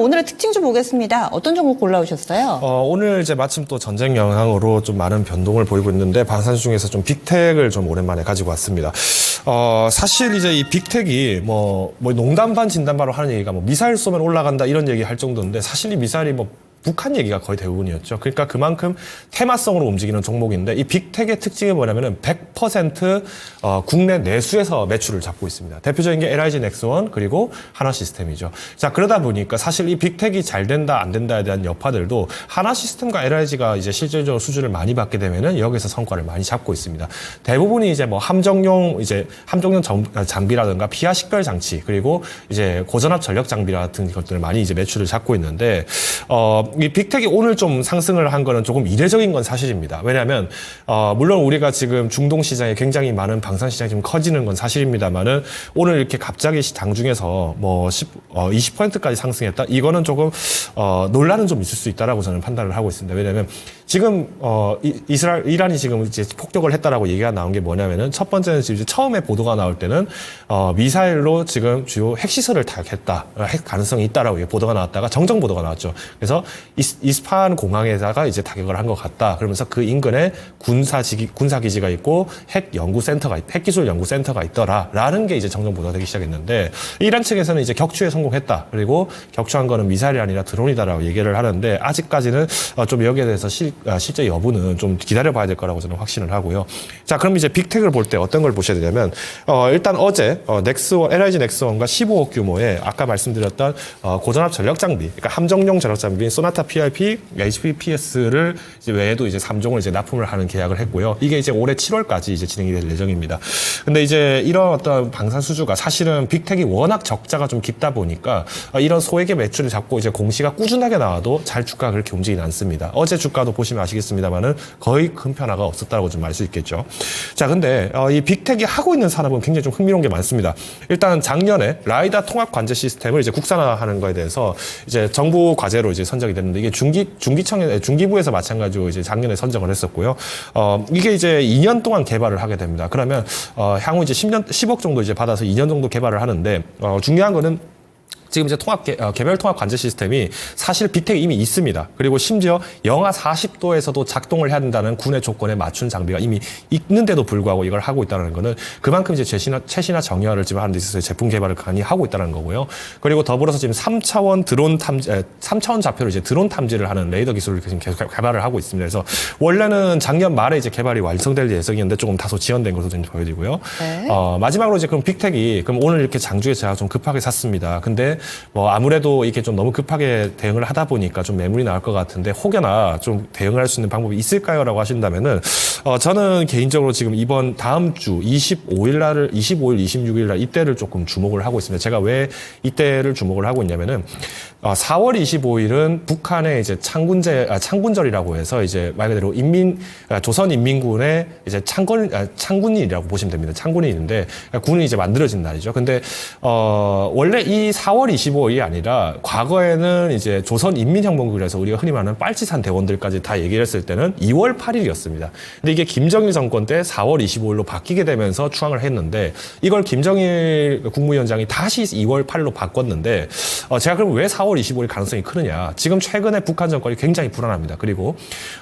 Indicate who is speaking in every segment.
Speaker 1: 오늘의 특징 좀 보겠습니다. 어떤 종목 골라오셨어요?
Speaker 2: 어, 오늘 이제 마침 또 전쟁 영향으로 좀 많은 변동을 보이고 있는데 방산주 중에서 좀 빅텍을 좀 오랜만에 가지고 왔습니다. 어, 사실 이제 이 빅텍이 뭐, 뭐 농담 반 진담 반으로 하는 얘기가 뭐 미사일 쏘면 올라간다 이런 얘기 할 정도인데 사실 이 미사일이 뭐 북한 얘기가 거의 대부분이었죠. 그러니까 그만큼 테마성으로 움직이는 종목인데 이 빅텍의 특징이 뭐냐면은 100% 어, 국내 내수에서 매출을 잡고 있습니다. 대표적인 게 LIG 넥스원 그리고 하나 시스템이죠. 자 그러다 보니까 사실 이 빅텍이 잘 된다 안 된다에 대한 여파들도 하나 시스템과 LIG가 이제 실질적으로 수주를 많이 받게 되면은 여기서 성과를 많이 잡고 있습니다. 대부분이 이제 뭐 함정용 이제 함정용 정- 아, 장비라든가 피하 식별 장치 그리고 이제 고전압 전력 장비 같은 것들을 많이 이제 매출을 잡고 있는데 어, 이 빅텍이 오늘 좀 상승을 한 거는 조금 이례적인 건 사실입니다. 왜냐하면 어, 물론 우리가 지금 중동 시장에 굉장히 많은 방산 시장이 좀 커지는 건 사실입니다만은 오늘 이렇게 갑자기 시- 장중에서 뭐 10, 어, 20%까지 상승했다. 이거는 조금 어, 논란은 좀 있을 수 있다라고 저는 판단을 하고 있습니다. 왜냐하면 지금 어, 이, 이스라엘 이란이 지금 이제 폭격을 했다라고 얘기가 나온 게 뭐냐면은 첫 번째는 지금 이제 처음에 보도가 나올 때는 어, 미사일로 지금 주요 핵시설을 타격했다, 어, 핵 가능성이 있다라고 보도가 나왔다가 정정 보도가 나왔죠. 그래서 이스, 이스파한 공항에다가 이제 타격을 한 것 같다. 그러면서 그 인근에 군사 지기, 군사 기지가 있고 핵 연구 센터가 있- 핵 기술 연구 센터가 있더라라는 게 이제 정정 보도가 되기 시작했는데 이란 측에서는 이제 격추에 성공했다. 그리고 격추한 거는 미사일이 아니라 드론이다라고 얘기를 하는데 아직까지는 어, 좀 여기에 대해서 실, 아, 실제 여부는 좀 기다려 봐야 될 거라고 저는 확신을 하고요. 자, 그럼 이제 빅텍을 볼 때 어떤 걸 보셔야 되냐면 어, 일단 어제 어, 넥스원, LIG 넥스원과 15억 규모의 아까 말씀드렸던 어, 고전압 전력 장비, 그러니까 함정용 전력 장비인 소나 타 PRP, HPPS를 이제 외에도 이제 3종을 이제 납품을 하는 계약을 했고요. 이게 이제 올해 7월까지 이제 진행이 될 예정입니다. 근데 이제 이런 어떤 방산 수주가 사실은 빅텍이 워낙 적자가 좀 깊다 보니까 어, 이런 소액의 매출을 잡고 이제 공시가 꾸준하게 나와도 잘 주가가 그렇게 움직이지 않습니다. 어제 주가도 보시면 아시겠습니다만은 거의 큰 변화가 없었다고 좀 알 수 있겠죠. 자, 근데 어, 이 빅텍이 하고 있는 산업은 굉장히 좀 흥미로운 게 많습니다. 일단 작년에 라이다 통합 관제 시스템을 이제 국산화하는 거에 대해서 이제 정부 과제로 이제 선정이 됐는데 이게 중기 중기청에 중기부에서 마찬가지로 이제 작년에 선정을 했었고요. 어, 이게 이제 2년 동안 개발을 하게 됩니다. 그러면 어, 향후 이제 10년 10억 정도 이제 받아서 2년 정도 개발을 하는데 어, 중요한 거는 지금 이제 통합 개, 어, 개별 통합 관제 시스템이 사실 빅텍이 이미 있습니다. 그리고 심지어 영하 40도에서도 작동을 해야 된다는 군의 조건에 맞춘 장비가 이미 있는데도 불구하고 이걸 하고 있다는 거는 그만큼 이제 최신화, 최신화 정의화를 지금 하는 데 있어서 제품 개발을 많이 하고 있다는 거고요. 그리고 더불어서 지금 3차원 드론 탐지, 에, 3차원 좌표로 이제 드론 탐지를 하는 레이더 기술을 지금 계속 개발을 하고 있습니다. 그래서 원래는 작년 말에 이제 개발이 완성될 예정이었는데 조금 다소 지연된 것으로 좀 보여지고요.
Speaker 1: 네.
Speaker 2: 어, 마지막으로 이제 그럼 빅텍이 그럼 오늘 이렇게 장주에 제가 좀 급하게 샀습니다. 근데 뭐 아무래도 이렇게 좀 너무 급하게 대응을 하다 보니까 좀 매물이 나올 것 같은데 혹여나 좀 대응을 할수 있는 방법이 있을까요?라고 하신다면은 어, 저는 개인적으로 지금 이번 다음 주 25일 날을 25일, 26일 날 이때를 조금 주목을 하고 있습니다. 제가 왜 이때를 주목을 하고 있냐면은 어, 4월 25일은 북한의 이제 창군제 아, 창군절이라고 해서 이제 말 그대로 인민 아, 조선 인민군의 이제 창군 아, 창군일이라고 보시면 됩니다. 창군일인데 군이 이제 만들어진 날이죠. 근데 어 원래 이 4월 25일이 아니라 과거에는 이제 조선 인민혁명국이라서 우리가 흔히 말하는 빨치산 대원들까지 다 얘기를 했을 때는 2월 8일이었습니다. 근데 이게 김정일 정권 때 4월 25일로 바뀌게 되면서 추앙을 했는데 이걸 김정일 국무위원장이 다시 2월 8일로 바꿨는데 어 제가 그럼 왜 4월 25일 가능성이 크느냐? 지금 최근에 북한 정권이 굉장히 불안합니다. 그리고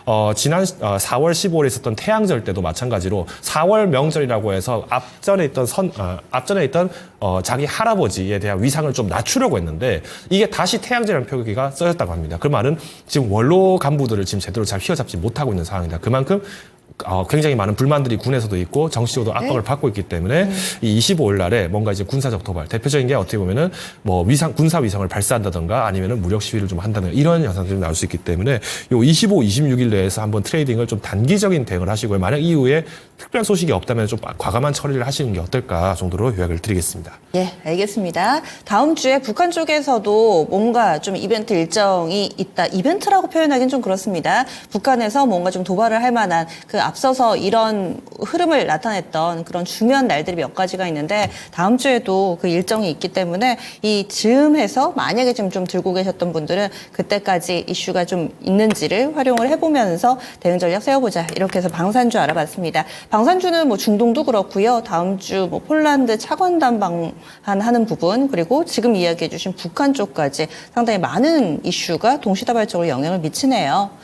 Speaker 2: 어 지난 어 4월 15일에 있었던 태양절 때도 마찬가지로 4월 명절이라고 해서 앞전에 있던 선 어, 앞전에 있던 어 자기 할아버지에 대한 위상을 좀 낮추려고 했는데 이게 다시 태양절이라는 표기가 써졌다고 합니다. 그 말은 지금 원로 간부들을 지금 제대로 잘 휘어잡지 못하고 있는 상황이다. 그만큼 어, 굉장히 많은 불만들이 군에서도 있고 정치적으로 압박을 받고 있기 때문에 이 25일 날에 뭔가 이제 군사적 도발 대표적인 게 어떻게 보면은 뭐 위상 군사 위상을 발사한다던가 아니면은 무력 시위를 좀 한다든가 이런 현상들이 나올 수 있기 때문에 요 25, 26일 내에서 한번 트레이딩을 좀 단기적인 대응을 하시고요. 만약 이후에 특별한 소식이 없다면 좀 과감한 처리를 하시는 게 어떨까 정도로 요약을 드리겠습니다.
Speaker 1: 예, 알겠습니다. 다음 주에 북한 쪽에서도 뭔가 좀 이벤트 일정이 있다. 이벤트라고 표현하기는 좀 그렇습니다. 북한에서 뭔가 좀 도발을 할 만한 그 앞서서 이런 흐름을 나타냈던 그런 중요한 날들이 몇 가지가 있는데 다음 주에도 그 일정이 있기 때문에 이 즈음해서 만약에 지금 좀 들고 계셨던 분들은 그때까지 이슈가 좀 있는지를 활용을 해보면서 대응 전략 세워보자 이렇게 해서 방산주 알아봤습니다. 방산주는 뭐 중동도 그렇고요. 다음 주 뭐 폴란드 차관단 방한하는 부분 그리고 지금 이야기해주신 북한 쪽까지 상당히 많은 이슈가 동시다발적으로 영향을 미치네요.